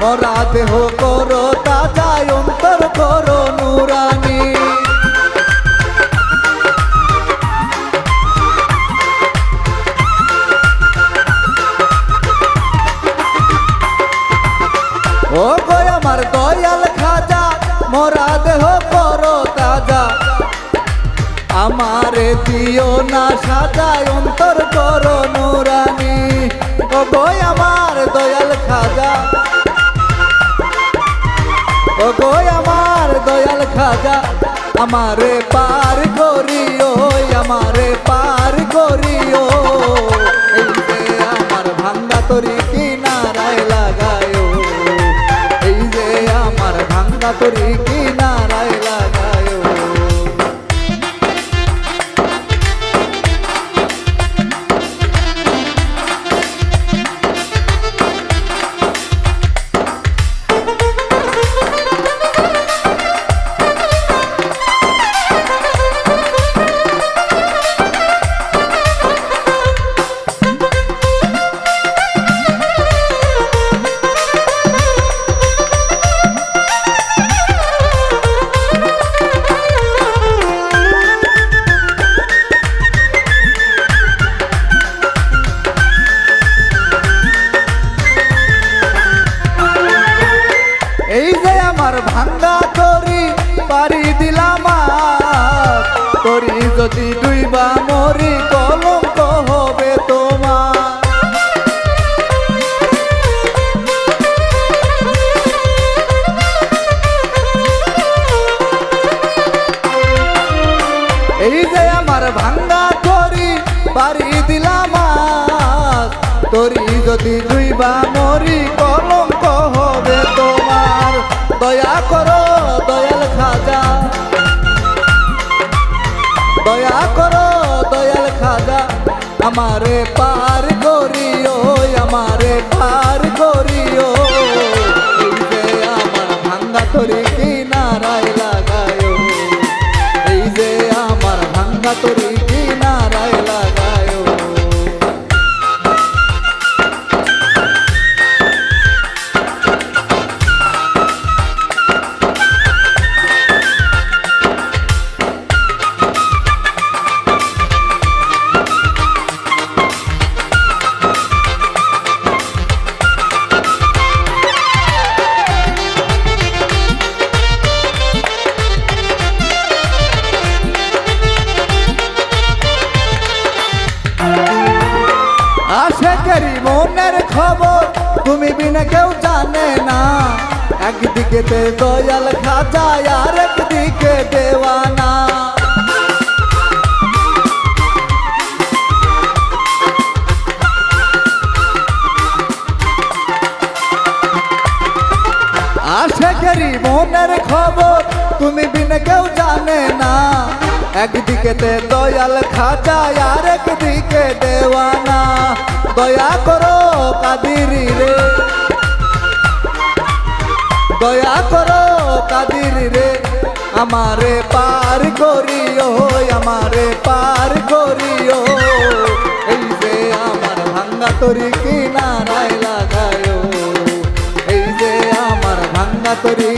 মরা দেহ করো তাজা অন্তর করো নুরানি। ও গো আমার দয়াল খাজা মরা দেহ করো তাজা আমারে দিও না সাজায় অন্তর করো নুরানি। ও গো আমার দয়াল ও গো আমার দয়াল খাজা, আমারে পার করিও, আমারে পার করিও। এই যে আমার ভাঙ্গা তরি কিনারায় লাগায় এই যে আমার ভাঙ্গা তরি কিনারায় তরি যদি ডুইবা মরি, কলঙ্ক হবে তোমার। দয়া করো, দয়াল খাজা। দয়া করো, দয়াল খাজা। আমারে পার করিও, আমারে পার করিও। আমার ভাঙ্গা তরি কিনারায় লাগায়ো এই যে আমার ভাঙ্গা তরি আশেকেরই মনের খবর তুমি বিনা কেউ জানে না। একদিকে দয়াল খাজা আর একদিকে দেওয়ানা। একদিকেতে দয়াল খাজা, আর একদিকে দেওয়ানা। দয়া করো কাদিরি রে। দয়া করো কাদির রে। আমারে পার করিও, আমারে পার করিও। এই যে আমার ভাঙ্গা তরি কিনারায় লাগায়ো। এই যে আমার ভাঙ্গা তরি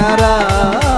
নারা